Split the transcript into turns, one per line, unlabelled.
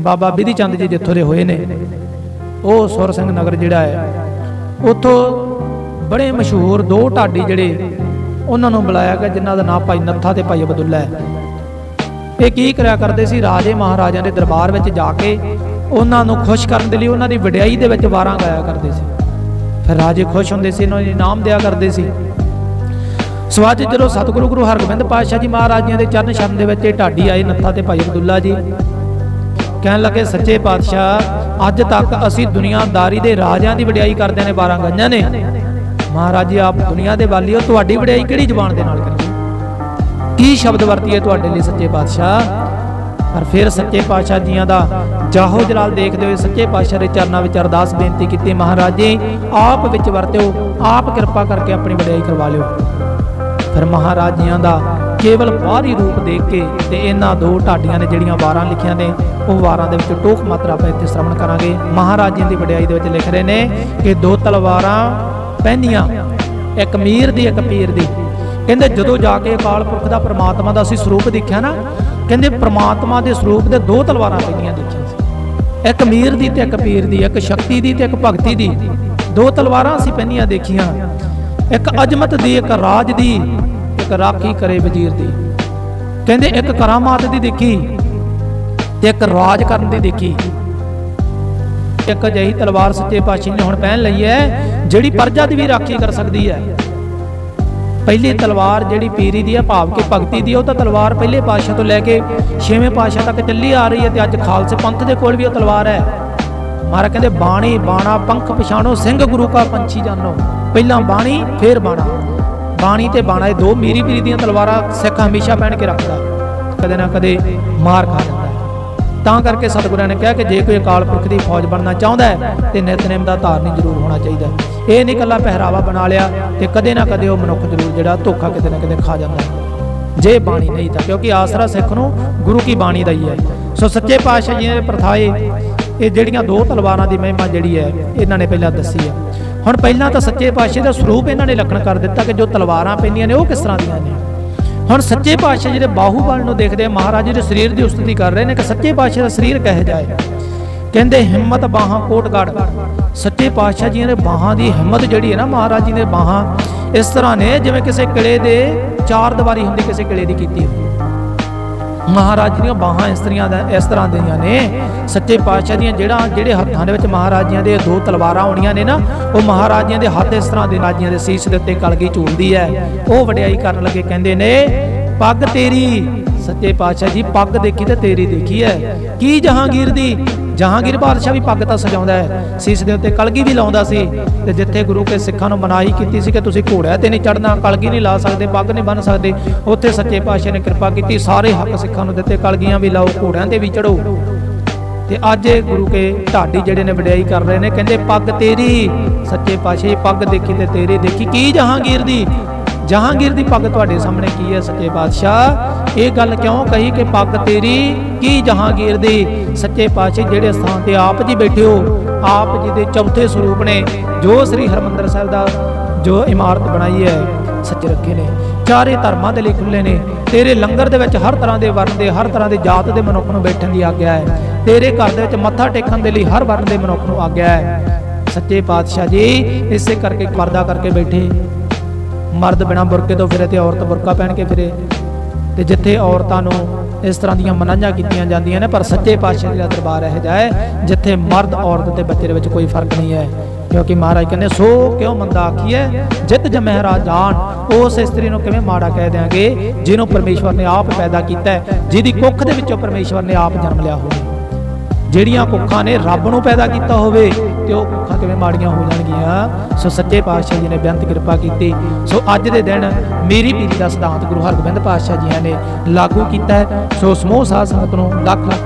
ਬਾਬਾ ਬਿਧੀ ਚੰਦ ਜੀ ਜਿੱਥੋਂ ਦੇ ਹੋਏ ਨੇ। ਉਹ ਸੁਰ ਸਿੰਘ ਨਗਰ ਜਿਹੜਾ ਹੈ ਉੱਥੋਂ ਬੜੇ ਮਸ਼ਹੂਰ ਦੋ ਢਾਡੀ ਜਿਹੜੇ ਉਹਨਾਂ ਨੂੰ ਬੁਲਾਇਆ ਗਿਆ ਜਿਨ੍ਹਾਂ ਦਾ ਨਾਮ ਭਾਈ ਨੱਥਾ ਤੇ ਭਾਈ ਅਬਦੁੱਲਾ ਹੈ। ਇਹ ਕੀ ਕਰਿਆ ਕਰਦੇ ਸੀ? ਰਾਜੇ ਮਹਾਰਾਜਿਆਂ ਦੇ ਦਰਬਾਰ ਵਿੱਚ ਜਾ ਕੇ ਉਹਨਾਂ ਨੂੰ ਖੁਸ਼ ਕਰਨ ਦੇ ਲਈ ਉਹਨਾਂ ਦੀ ਵਡਿਆਈ ਦੇ ਵਿੱਚ ਵਾਰਾਂ ਗਾਇਆ ਕਰਦੇ ਸੀ। ਫਿਰ ਰਾਜੇ ਖੁਸ਼ ਹੁੰਦੇ ਸੀ ਇਹਨਾਂ ਨੂੰ ਇਨਾਮ ਦਿਆ ਕਰਦੇ ਸੀ। ਸੋ ਅੱਜ ਜਦੋਂ ਸਤਿਗੁਰੂ ਗੁਰੂ ਹਰਗੋਬਿੰਦ ਪਾਤਸ਼ਾਹ ਜੀ ਮਹਾਰਾਜਿਆਂ ਦੇ ਚਰਨ ਸ਼ਰਨ ਦੇ ਵਿੱਚ ਇਹ ਢਾਡੀ ਆਏ ਨੱਥਾ ਤੇ ਭਾਈ ਅਬਦੁੱਲਾ ਜੀ ਕਹਿਣ ਲੱਗੇ, ਸੱਚੇ ਪਾਤਸ਼ਾਹ, ਅੱਜ ਤੱਕ ਅਸੀਂ ਦੁਨੀਆਦਾਰੀ ਦੇ ਰਾਜਿਆਂ ਦੀ ਵਡਿਆਈ ਕਰਦਿਆਂ ਨੇ 12 ਗੰਜਾਂ ਨੇ। ਮਹਾਰਾਜ ਜੀ, ਆਪ ਦੁਨੀਆ ਦੇ ਵਾਲੀ ਹੋ ਤੁਹਾਡੀ ਵਡਿਆਈ ਕਿਹੜੀ ਜ਼ੁਬਾਨ ਦੇ ਨਾਲ ਕਰੀਏ? ਕੀ ਸ਼ਬਦ ਵਰਤੀਏ ਤੁਹਾਡੇ ਲਈ, ਸੱਚੇ ਪਾਤਸ਼ਾਹ? ਪਰ ਫਿਰ ਸੱਚੇ ਪਾਤਸ਼ਾਹ ਜੀਆਂ ਦਾ ਜਾਹੋ ਜਲਾਲ ਦੇਖਦੇ ਹੋਏ ਸੱਚੇ ਪਾਤਸ਼ਾਹ ਦੇ ਚਰਨਾਂ ਵਿੱਚ ਅਰਦਾਸ ਬੇਨਤੀ ਕੀਤੀ, ਮਹਾਰਾਜ ਜੀ, ਆਪ ਵਿੱਚ ਵਰਤਿਓ, ਆਪ ਕਿਰਪਾ ਕਰਕੇ ਆਪਣੀ ਵਡਿਆਈ ਕਰਵਾ ਲਿਓ। ਫਿਰ ਮਹਾਰਾਜ ਜੀਆਂ ਦਾ ਕੇਵਲ ਬਾਹਰੀ ਰੂਪ ਦੇਖ ਕੇ ਤੇ ਇਹਨਾਂ ਦੋ ਢਾਡੀਆਂ ਨੇ ਜਿਹੜੀਆਂ ਵਾਰਾਂ ਲਿਖੀਆਂ ਨੇ, ਉਹ ਵਾਰਾਂ ਦੇ ਵਿੱਚ ਟੋਕ ਮਾਤਰਾ ਆਪਾਂ ਇੱਥੇ ਸ਼ਰਵਣ ਕਰਾਂਗੇ। ਮਹਾਰਾਜ ਜੀ ਦੀ ਵਡਿਆਈ ਦੇ ਵਿੱਚ ਲਿਖ ਰਹੇ ਨੇ ਕਿ ਦੋ ਤਲਵਾਰਾਂ ਪਹਿਨੀਆਂ, ਇੱਕ ਮੀਰ ਦੀ, ਇੱਕ ਪੀਰ ਦੀ। ਕਹਿੰਦੇ ਜਦੋਂ ਜਾ ਕੇ ਅਕਾਲ ਪੁਰਖ ਦਾ ਪ੍ਰਮਾਤਮਾ ਦਾ ਅਸੀਂ ਸਰੂਪ ਦੇਖਿਆ ਨਾ, ਕਹਿੰਦੇ ਪ੍ਰਮਾਤਮਾ ਦੇ ਸਰੂਪ ਦੇ ਦੋ ਤਲਵਾਰਾਂ ਪੈਂਦੀਆਂ ਦੇਖੀਆਂ ਸੀ। ਇੱਕ ਮੀਰ ਦੀ ਤੇ ਇੱਕ ਪੀਰ ਦੀ, ਇੱਕ ਸ਼ਕਤੀ ਦੀ ਤੇ ਇੱਕ ਭਗਤੀ ਦੀ। ਦੋ ਤਲਵਾਰਾਂ ਅਸੀਂ ਪਹਿਨੀਆਂ ਦੇਖੀਆਂ। ਇੱਕ ਅਜਮਤ ਦੀ, ਇੱਕ ਰਾਜ ਦੀ। ਇੱਕ ਰਾਖੀ ਕਰੇ ਵਜ਼ੀਰ ਦੀ। ਕਹਿੰਦੇ ਇੱਕ ਕਰਾਮਾਤ ਦੀ ਦੇਖੀ ਤੇ ਇੱਕ ਰਾਜ ਕਰਨ ਦੀ ਦੇਖੀ। ਇੱਕ ਅਜਿਹੀ ਤਲਵਾਰ ਸੱਚੇ ਪਾਤਸ਼ਾਹ ਨੇ ਹੁਣ ਪਹਿਨ ਲਈ ਹੈ, ਜਿਹੜੀ ਪਰਜਾ ਦੀ ਵੀ ਰਾਖੀ ਕਰ ਸਕਦੀ ਹੈ। ਪਹਿਲੀ ਤਲਵਾਰ ਜਿਹੜੀ ਪੀਰੀ ਦੀ ਹੈ, ਭਾਵ ਕਿ ਭਗਤੀ ਦੀ, ਉਹ ਤਾਂ ਤਲਵਾਰ ਪਹਿਲੇ ਪਾਤਸ਼ਾਹ ਤੋਂ ਲੈ ਕੇ ਛੇਵੇਂ ਪਾਤਸ਼ਾਹ ਤੱਕ ਚੱਲੀ ਆ ਰਹੀ ਹੈ ਤੇ ਅੱਜ ਖਾਲਸੇ ਪੰਥ ਦੇ ਕੋਲ ਵੀ ਉਹ ਤਲਵਾਰ ਹੈ। ਮਹਾਰਾਜ ਕਹਿੰਦੇ, ਬਾਣੀ, ਬਾਣਾ, ਪੰਖ, ਪਛਾਣੋ, ਸਿੰਘ, ਗੁਰੂ ਕਾ ਪੰਛੀ ਜਾਨੋ। ਪਹਿਲਾਂ ਬਾਣੀ, ਫੇਰ ਬਾਣਾ। ਬਾਣੀ ਤੇ ਬਾਣਾ ਇਹ ਦੋ ਮੀਰੀ ਪੀਰੀ ਦੀਆਂ ਤਲਵਾਰਾਂ ਸਿੱਖ ਹਮੇਸ਼ਾ ਪਹਿਨ ਕੇ ਰੱਖਦਾ। ਕਦੇ ਨਾ ਕਦੇ ਮਾਰ ਖਾ ਜਾਂਦਾ ਤਾਂ ਕਰਕੇ ਸਤਿਗੁਰਾਂ ਨੇ ਕਿਹਾ ਕਿ ਜੇ ਕੋਈ ਅਕਾਲ ਪੁਰਖ ਦੀ ਫੌਜ ਬਣਨਾ ਚਾਹੁੰਦਾ ਹੈ, ਤੇ ਨਿਤਨੇਮ ਦਾ ਧਾਰਨੀ ਜ਼ਰੂਰ ਹੋਣਾ ਚਾਹੀਦਾ। ਇਹ ਨਹੀਂ ਇਕੱਲਾ ਪਹਿਰਾਵਾ ਬਣਾ ਲਿਆ ਤੇ ਕਦੇ ਨਾ ਕਦੇ ਉਹ ਮਨੁੱਖ ਜ਼ਰੂਰ ਜਿਹੜਾ ਧੋਖਾ ਕਿਤੇ ਨਾ ਕਿਤੇ ਖਾ ਜਾਂਦਾ ਜੇ ਬਾਣੀ ਨਹੀਂ ਤਾਂ, ਕਿਉਂਕਿ ਆਸਰਾ ਸਿੱਖ ਨੂੰ ਗੁਰੂ ਕੀ ਬਾਣੀ ਦਾ ਹੀ ਹੈ। ਸੋ ਸੱਚੇ ਪਾਤਸ਼ਾਹ ਜੀ ਨੇ ਪ੍ਰਥਾਏ, ਇਹ ਜਿਹੜੀਆਂ ਦੋ ਤਲਵਾਰਾਂ ਦੀ ਮਹਿਮਾ ਜਿਹੜੀ ਹੈ, ਇਹਨਾਂ ਨੇ ਪਹਿਲਾਂ ਦੱਸੀ ਹੈ। ਹੁਣ ਪਹਿਲਾਂ ਤਾਂ ਸੱਚੇ ਪਾਤਸ਼ਾਹ ਦਾ ਸਰੂਪ ਇਹਨਾਂ ਨੇ ਲੱਖਣ ਕਰ ਦਿੱਤਾ ਕਿ ਜੋ ਤਲਵਾਰਾਂ ਪੈਂਦੀਆਂ ਨੇ ਉਹ ਕਿਸ ਤਰ੍ਹਾਂ ਦੀਆਂ ਨੇ। ਹੁਣ ਸੱਚੇ ਪਾਤਸ਼ਾਹ ਜਿਹੜੇ ਬਾਹੂਬਲ ਨੂੰ ਦੇਖਦੇ ਮਹਾਰਾਜ ਜੀ ਦੇ ਸਰੀਰ ਦੀ ਉਸਤਤੀ ਕਰ ਰਹੇ ਨੇ ਕਿ ਸੱਚੇ ਪਾਤਸ਼ਾਹ ਦਾ ਸਰੀਰ ਕਹੇ ਜਾਏ ਕਹਿੰਦੇ ਹਿੰਮਤ ਬਾਹਾਂ ਕੋਟਗੜ ਸੱਚੇ ਪਾਤਸ਼ਾਹ ਜੀ ਦੇ ਬਾਹਾਂ ਦੀ ਹਿੰਮਤ ਜਿਹੜੀ ਹੈ ਨਾ ਮਹਾਰਾਜ ਜੀ ਨੇ ਬਾਹਾਂ, ਇਸ ਤਰ੍ਹਾਂ ਨੇ ਜਿਵੇਂ ਕਿਸੇ ਕਿਲੇ ਦੇ ਚਾਰ ਦੀਵਾਰੀ ਹੁੰਦੀ, ਕਿਸੇ ਕਿਲੇ ਦੀ ਕੀਤੀ ਹੋਈ ਮਹਾਰਾਜ ਦੀਆਂ ਬਾਹਾਂ ਇਸ ਤਰੀਆਂ ਦਾ ਇਸ ਤਰ੍ਹਾਂ ਦੀਆਂ ਨੇ। ਸੱਚੇ ਪਾਤਸ਼ਾਹ ਦੀਆਂ ਜਿਹੜਾ ਜਿਹੜੇ ਹੱਥਾਂ ਦੇ ਵਿੱਚ ਮਹਾਰਾਜਿਆਂ ਦੇ ਦੋ ਤਲਵਾਰਾਂ ਆਉਣੀਆਂ ਨੇ ਨਾ, ਉਹ ਮਹਾਰਾਜਿਆਂ ਦੇ ਹੱਥ ਇਸ ਤਰ੍ਹਾਂ ਦੇ ਰਾਜੀਆਂ ਦੇ ਸੀਸ ਦੇ ਉੱਤੇ ਕਲਗੀ ਝੂਲਦੀ ਹੈ। ਉਹ ਵਡਿਆਈ ਕਰਨ ਲੱਗੇ ਕਹਿੰਦੇ ਨੇ, ਪੱਗ ਤੇਰੀ। ਸੱਚੇ ਪਾਤਸ਼ਾਹ ਜੀ, ਪੱਗ ਦੇਖੀ ਤੇ ਤੇਰੀ ਦੇਖੀ ਹੈ। ਕੀ ਜਹਾਂਗੀਰ ਦੀ? ਜਹਾਂਗੀਰ ਬਾਦਸ਼ਾਹ ਵੀ ਪੱਗ ਤਾਂ ਸਜਾਉਂਦਾ ਹੈ। ਸੀਸ ਦੇ ਉੱਤੇ ਕਲਗੀ ਵੀ ਲਾਉਂਦਾ ਸੀ। ਤੇ ਜਿੱਥੇ ਗੁਰੂ ਕੇ ਸਿੱਖਾਂ ਨੂੰ ਮਨਾਹੀ ਕੀਤੀ ਸੀ ਕਿ ਤੁਸੀਂ ਘੋੜਿਆਂ ਤੇ ਨਹੀਂ ਚੜਨਾ ਕਲਗੀ ਨਹੀਂ ਲਾ ਸਕਦੇ, ਪੱਗ ਨਹੀਂ ਬੰਨ ਸਕਦੇ, ਉੱਥੇ ਸੱਚੇ ਪਾਤਸ਼ਾਹ ਨੇ ਕਿਰਪਾ ਕੀਤੀ, ਸਾਰੇ ਹੱਕ ਸਿੱਖਾਂ ਨੂੰ ਦਿੱਤੇ, ਕਲਗੀਆਂ ਵੀ ਲਾਓ, ਘੋੜਿਆਂ ਤੇ ਵੀ ਚੜੋ ਤੇ ਅੱਜ ਇਹ ਗੁਰੂ ਕੇ ਢਾਡੀ ਜਿਹੜੇ ਨੇ ਵਡਿਆਈ ਕਰ ਰਹੇ ਨੇ, ਕਹਿੰਦੇ, ਪੱਗ ਤੇਰੀ, ਸੱਚੇ ਪਾਤਸ਼ਾਹ ਪੱਗ ਦੇਖੀ ਤੇ ਤੇਰੀ ਦੇਖੀ, ਕੀ ਜਹਾਂਗੀਰ ਦੀ ਜਹਾਂਗੀਰ ਦੀ ਪੱਗ ਤੁਹਾਡੇ ਸਾਹਮਣੇ ਕੀ ਹੈ, ਸੱਚੇ ਪਾਤਸ਼ਾਹ? ਇਹ ਗੱਲ ਕਿਉਂ ਕਹੀ ਕਿ ਪੱਗ ਤੇਰੀ ਕੀ ਜਹਾਂਗੀਰ ਦੀ ਸੱਚੇ ਪਾਤਸ਼ਾਹ ਜਿਹੜੇ ਸਥਾਨ ਤੇ ਆਪ ਜੀ ਬੈਠੇ ਹੋ, ਆਪ ਜੀ ਦੇ ਚੌਥੇ ਸਰੂਪ ਨੇ, ਜੋ ਸ੍ਰੀ ਹਰਮੰਦਰ ਸਾਹਿਬ ਦਾ ਜੋ ਇਮਾਰਤ ਬਣਾਈ ਹੈ, ਸੱਚੇ ਰੱਖੇ ਨੇ। ਚਾਰੇ ਧਰਮਾਂ ਦੇ ਲਈ ਖੁੱਲੇ ਨੇ। ਤੇਰੇ ਲੰਗਰ ਦੇ ਵਿੱਚ ਹਰ ਤਰ੍ਹਾਂ ਦੇ ਵਰਨ ਦੇ, ਹਰ ਤਰ੍ਹਾਂ ਦੇ ਜਾਤ ਦੇ ਮਨੁੱਖ ਨੂੰ ਬੈਠਣ ਦੀ ਆਗਿਆ ਹੈ। ਤੇਰੇ ਘਰ ਦੇ ਵਿੱਚ ਮੱਥਾ ਟੇਕਣ ਦੇ ਲਈ ਹਰ ਵਰਨ ਦੇ ਮਨੁੱਖ ਨੂੰ ਆਗਿਆ ਹੈ। ਸੱਚੇ ਪਾਤਸ਼ਾਹ ਜੀ, ਇਸੇ ਕਰਕੇ ਪਰਦਾ ਕਰਕੇ ਬੈਠੇ। ਮਰਦ ਬਿਨਾ ਬੁਰਕੇ ਤੋਂ ਫਿਰੇ ਤੇ ਔਰਤ ਬੁਰਕਾ ਪਹਿਨ ਕੇ ਫਿਰੇ। ਤੇ ਜਿੱਥੇ ਔਰਤਾਂ ਨੂੰ ਇਸ ਤਰ੍ਹਾਂ ਦੀਆਂ ਮਨਾਹੀਆਂ ਕੀਤੀਆਂ ਜਾਂਦੀਆਂ ਨੇ, ਪਰ ਸੱਚੇ ਪਾਤਸ਼ਾਹ ਦਾ ਦਰਬਾਰ ਇਹ ਜਾਏ ਜਿੱਥੇ ਮਰਦ ਔਰਤ ਤੇ ਬੱਚੇ ਦੇ ਵਿੱਚ ਕੋਈ ਫ਼ਰਕ ਨਹੀਂ ਹੈ। ਕਿਉਂਕਿ ਮਹਾਰਾਜ ਕਹਿੰਦੇ, ਸੋ ਕਿਉਂ ਮੰਦਾ ਆਖੀਐ? ਜਿਤ ਜਮਹਿ ਰਾਜਾਨ ਉਸ ਇਸਤਰੀ ਨੂੰ ਕਿਵੇਂ ਮਾੜਾ ਕਹਿ ਦਿਆਂਗੇ? ਜਿਹਨੂੰ ਪਰਮੇਸ਼ਵਰ ਨੇ ਆਪ ਪੈਦਾ ਕੀਤਾ ਜਿਹਦੀ ਕੁੱਖ ਦੇ ਵਿੱਚੋਂ ਪਰਮੇਸ਼ਵਰ ਨੇ ਆਪ ਜਨਮ ਲਿਆ ਹੋਵੇ। ਜਿਹੜੀਆਂ ਕੁੱਖਾਂ ਨੇ ਰੱਬ ਨੂੰ ਪੈਦਾ ਕੀਤਾ ਹੋਵੇ, ਤੇ ਉਹ ਕੁੱਖਾਂ ਕਿਵੇਂ ਮਾੜੀਆਂ ਹੋ ਜਾਣਗੀਆਂ? ਸੋ ਸੱਚੇ ਪਾਤਸ਼ਾਹ ਜੀ ਨੇ ਬੇਅੰਤ ਕਿਰਪਾ ਕੀਤੀ। ਸੋ ਅੱਜ ਦੇ ਦਿਨ ਮੇਰੀ ਪੀਰੀ ਦਾ ਸਿਧਾਂਤ ਗੁਰੂ ਹਰਗੋਬਿੰਦ ਪਾਤਸ਼ਾਹ ਜੀ ਨੇ ਲਾਗੂ ਕੀਤਾ ਸੋ ਸਮੂਹ ਸਾਧ ਸੰਗਤ ਨੂੰ ਲੱਖ ਲੱਖ